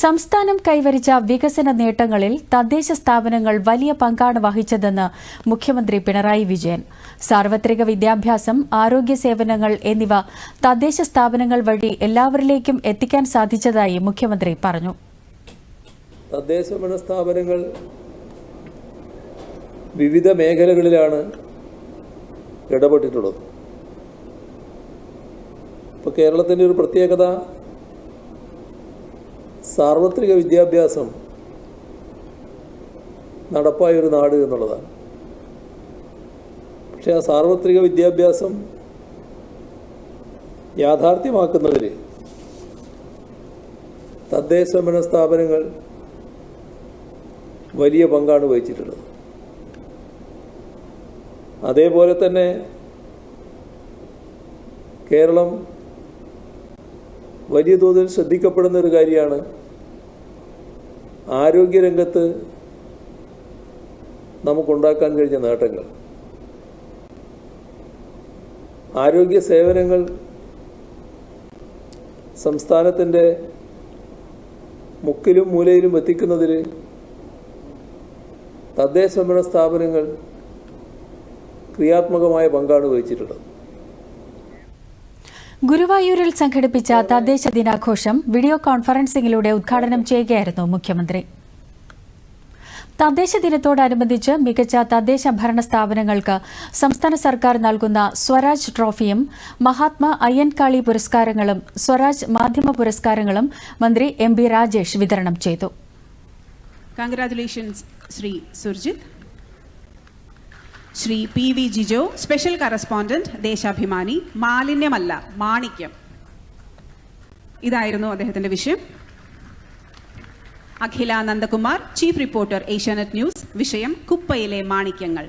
സംസ്ഥാനം കൈവരിച്ച വികസന നേട്ടങ്ങളിൽ തദ്ദേശ സ്ഥാപനങ്ങൾ വലിയ പങ്കാണ് വഹിച്ചതെന്ന് മുഖ്യമന്ത്രി പിണറായി വിജയൻ. സാർവത്രിക വിദ്യാഭ്യാസം ആരോഗ്യ സേവനങ്ങൾ എന്നിവ തദ്ദേശ സ്ഥാപനങ്ങൾ വഴി എല്ലാവരിലേക്കും എത്തിക്കാൻ സാധിച്ചതായി മുഖ്യമന്ത്രി പറഞ്ഞു. തദ്ദേശ സ്ഥാപനങ്ങൾ വിവിധ മേഖലകളിലാണ് ഇടപെട്ടിട്ടുള്ളത്. ഇപ്പോൾ കേരളത്തിന്റെ ഒരു പ്രത്യേകത സാർവത്രിക വിദ്യാഭ്യാസം നടപ്പായൊരു നാട് എന്നുള്ളതാണ്. പക്ഷേ ആ സാർവത്രിക വിദ്യാഭ്യാസം യാഥാർത്ഥ്യമാക്കുന്നതിൽ തദ്ദേശ ഭരണ സ്ഥാപനങ്ങൾ വലിയ പങ്കാണ് വഹിച്ചിട്ടുള്ളത്. അതേപോലെ തന്നെ കേരളം വലിയ തോതിൽ ശ്രദ്ധിക്കപ്പെടുന്ന ഒരു കാര്യമാണ് ആരോഗ്യരംഗത്ത് നമുക്കുണ്ടാക്കാൻ കഴിഞ്ഞ നേട്ടങ്ങൾ. ആരോഗ്യ സേവനങ്ങൾ സംസ്ഥാനത്തിന്റെ മുക്കിലും മൂലയിലും എത്തിക്കുന്നതിൽ തദ്ദേശ ഭരണ സ്ഥാപനങ്ങൾ ക്രിയാത്മകമായ പങ്കാണ് വഹിച്ചിട്ടുള്ളത്. ഗുരുവായൂരിൽ സംഘടിപ്പിച്ച തദ്ദേശ ദിനാഘോഷം വീഡിയോ കോൺഫറൻസിംഗിലൂടെ ഉദ്ഘാടനം ചെയ്യുകയായിരുന്നു മുഖ്യമന്ത്രി. തദ്ദേശ ദിനത്തോടനുബന്ധിച്ച് മികച്ച തദ്ദേശ ഭരണ സ്ഥാപനങ്ങൾക്ക് സംസ്ഥാന സർക്കാർ നൽകുന്ന സ്വരാജ് ട്രോഫിയും മഹാത്മാ അയ്യൻകാളി പുരസ്കാരങ്ങളും സ്വരാജ് മാധ്യമ പുരസ്കാരങ്ങളും മന്ത്രി എം ബി രാജേഷ് വിതരണം ചെയ്തു. Congratulations Shri Surjith. Shri P V Jijo special correspondent Deshabhimani മാലിന്യമല്ല മാണിക്യം. ഇതായിരുന്നു അദ്ദേഹത്തിന്റെ വിഷയം. Akhila Nandakumar chief reporter Asianet news വിഷയം കുപ്പയിലെ മാണിക്യങ്ങൾ.